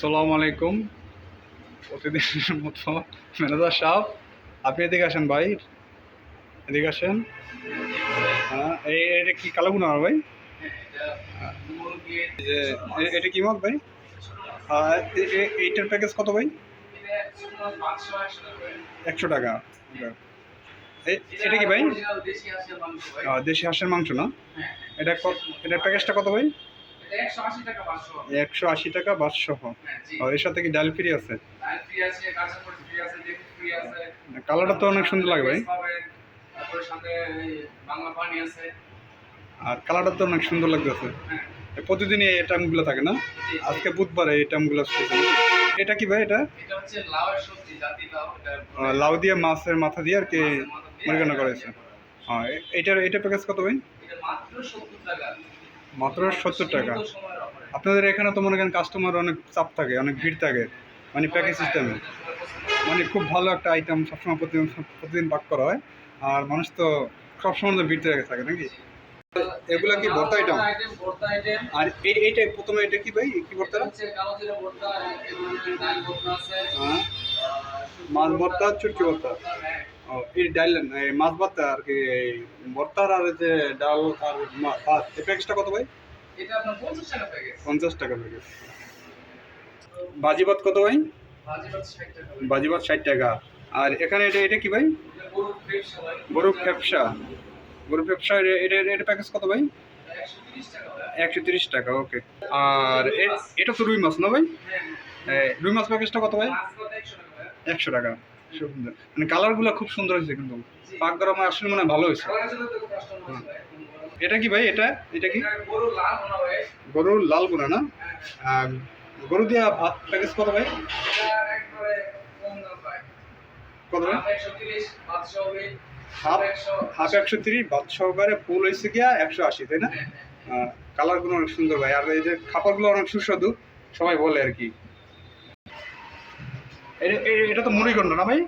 সালাম আলাইকুম। প্রতিদিনের মতো ম্যানেজার সাহেব আপনি এদিকে আসেন ভাই। এদিকে আসেন। হ্যাঁ এই এটা কি কালো গুনা ভাই? এই যে এ- এটা কি মত ভাই? এ- এইটার প্যাকেজ কত ভাই? একশো টাকা। এটা কি ভাই? দেশি হাঁসের মাংস না? এটা এটার প্যাকেজটা কত ভাই? একশো আশি টাকা বাদশো আর এর সাথে কি ডাল ফ্রি আছে? কালারটা তো অনেক সুন্দর লাগে ভাই বাংলা পানি আছে। আর কালারটা তো অনেক সুন্দর লাগতেছে। প্রতিদিনই এই আইটেমগুলো থাকে না? আজকে বুধবার এই আইটেমগুলো স্পেশাল এটা কি ভাই এটা? এটা হচ্ছে লাউয়ের সবজি জাতি লাউ। দিয়ে মাছের মাথা দিয়ে আর কি মুরগানো করা হয়েছে। হ্যাঁ এ- এইটার এটা প্যাকেজ কত ভাই? এটা মাত্র 70 টাকা। মাত্র সত্তর টাকা। আপনাদের এখানে তো মনে করেন কাস্টমার অনেক চাপ থাকে, অনেক ভিড় থাকে মানে প্যাকেজ সিস্টেমে মানে খুব ভালো একটা আইটেম সবসময় প্রতিদিন প্রতিদিন পাক করা হয়। আর মানুষ তো সবসময় তো ভিড় থেকে নাকি? এগুলা কি ভর্তা আইটেম আর এই, এইটা প্রথমে এটা কি ভাই? কি ভর্তা? হ্যাঁ। মাছ ভর্তা চুটকি ভর্তা। এই ডাল এই মাছ ভর্তা আর কি এই ভর্তার আর যে ডাল আর ভাত এই প্যাকেজটা কত ভাই? এটা আপনার 50 টাকা প্যাকেজ পঞ্চাশ টাকা প্যাকেজ বাজি ভাত কত ভাই? ভাজি ভাত 60 টাকা। বাজি ভাত ষাট টাকা। আর এখানে এটা এটা কি ভাই? গরু ফ্যাপসা গরু ফ্যাপসা এটা এটা প্যাকেজ কত ভাই? একশো তিরিশ টাকা ওকে আর এটা তো রুই মাছ না ভাই? হ্যাঁ। রুই মাছ প্যাকেজটা কত ভাই? মাছ কত 100 টাকা একশো টাকা। মানে কালারগুলো খুব সুন্দর হয়েছে কিন্তু। পাক গরম আসলে মনে হয় ভালো হয়েছে। আছে এটা কি ভাই? এটা? এটা কি? গরুর লাল হয় গুনা না গরু দিয়া ভাত প্যাকেজ কত ভাই? কত ভাই? হাফ 130 500 হবে হাফ 100 হাফ একশো তিরিশ, ভাত ফুল হয়েছে গিয়া একশো আশি, তাই না? কালারগুলো অনেক সুন্দর ভাই। আর এই যে খাবারগুলো অনেক সুস্বাদু, সবাই বলে আর কি। এটা এটা তো মুড়িগন্ডা না ভাই?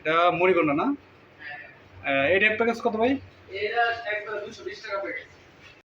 এটা মুড়িগন্ডা না? এটা এক প্যাকেজ কত ভাই? এটা একবারে 220 টাকা প্যাকেজ।